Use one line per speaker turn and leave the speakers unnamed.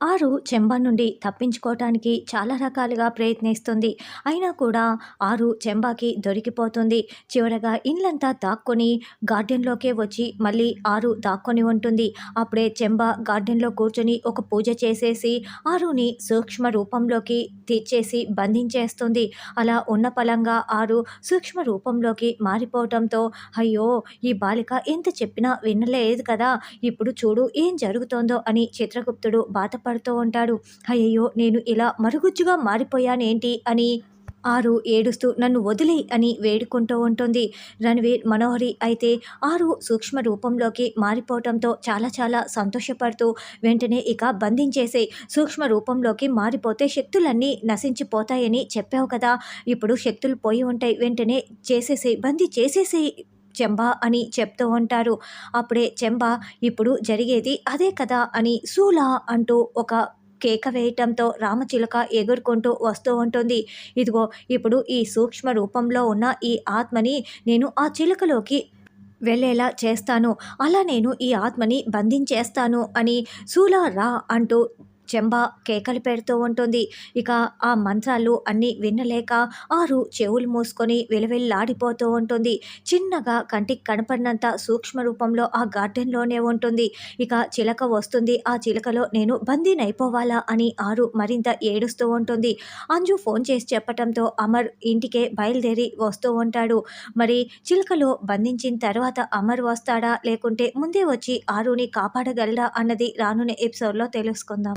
ఆరు చెంబా నుండి తప్పించుకోవటానికి చాలా రకాలుగా ప్రయత్నిస్తుంది. అయినా కూడా ఆరు చెంబాకి దొరికిపోతుంది. చివరగా ఇండ్లంతా దాక్కొని గార్డెన్లోకే వచ్చి మళ్ళీ ఆరు దాక్కొని ఉంటుంది. అప్పుడే చెంబా గార్డెన్లో కూర్చొని ఒక పూజ చేసేసి ఆరుని సూక్ష్మ రూపంలోకి తీర్చేసి బంధించేస్తుంది. అలా ఉన్న పలంగా ఆరు సూక్ష్మ రూపంలోకి మారిపోవటంతో అయ్యో ఈ బాలిక ఎంత చెప్పినా వినలేదు కదా. ఇప్పుడు చూడు ఏం జరుగుతోందో అని చిత్రగుప్తుడు బాధపడుతూ ఉంటాడు. అయ్యయ్యో నేను ఇలా మరుగుజ్జుగా మారిపోయానేంటి అని ఆరు ఏడుస్తూ నన్ను వదిలే అని వేడుకుంటూ ఉంటుంది. రణవీర్ మనోహరి అయితే ఆరు సూక్ష్మ రూపంలోకి మారిపోవటంతో చాలా చాలా సంతోషపడుతూ వెంటనే ఇక బంధించేసే సూక్ష్మ రూపంలోకి మారిపోతే శక్తులన్నీ నశించిపోతాయని చెప్పావు కదా. ఇప్పుడు శక్తులు పోయి ఉంటాయి. వెంటనే చేసేసే బందీ చేసేసే చెంబ అని చెప్తూ ఉంటారు. అప్పుడే చెంబా ఇప్పుడు జరిగేది అదే కదా అని సూలా అంటూ ఒక కేక వేయటంతో రామచిలుక ఎగురుకుంటూ వస్తూ ఉంటుంది. ఇదిగో ఇప్పుడు ఈ సూక్ష్మ రూపంలో ఉన్న ఈ ఆత్మని నేను ఆ చిలుకలోకి వెళ్ళేలా చేస్తాను. అలా నేను ఈ ఆత్మని బంధించేస్తాను అని సూలా రా అంటూ చెంబ కేకలు పెడుతూ ఉంటుంది. ఇక ఆ మంత్రాలు అన్నీ వినలేక ఆరు చెవులు మూసుకొని విలవిల్లాడిపోతూ ఉంటుంది. చిన్నగా కంటికి కనపడినంత సూక్ష్మ రూపంలో ఆ గార్డెన్లోనే ఉంటుంది. ఇక చిలక వస్తుంది. ఆ చిలకలో నేను బందీనైపోవాలా అని ఆరు మరింత ఏడుస్తూ ఉంటుంది. అంజు ఫోన్ చేసి చెప్పడంతో అమర్ ఇంటికే బయలుదేరి వస్తూ ఉంటాడు. మరి చిలకలో బంధించిన తర్వాత అమర్ వస్తాడా? లేకుంటే ముందే వచ్చి ఆరుని కాపాడగలడా? అన్నది రానున్న ఎపిసోడ్లో తెలుసుకుందాం.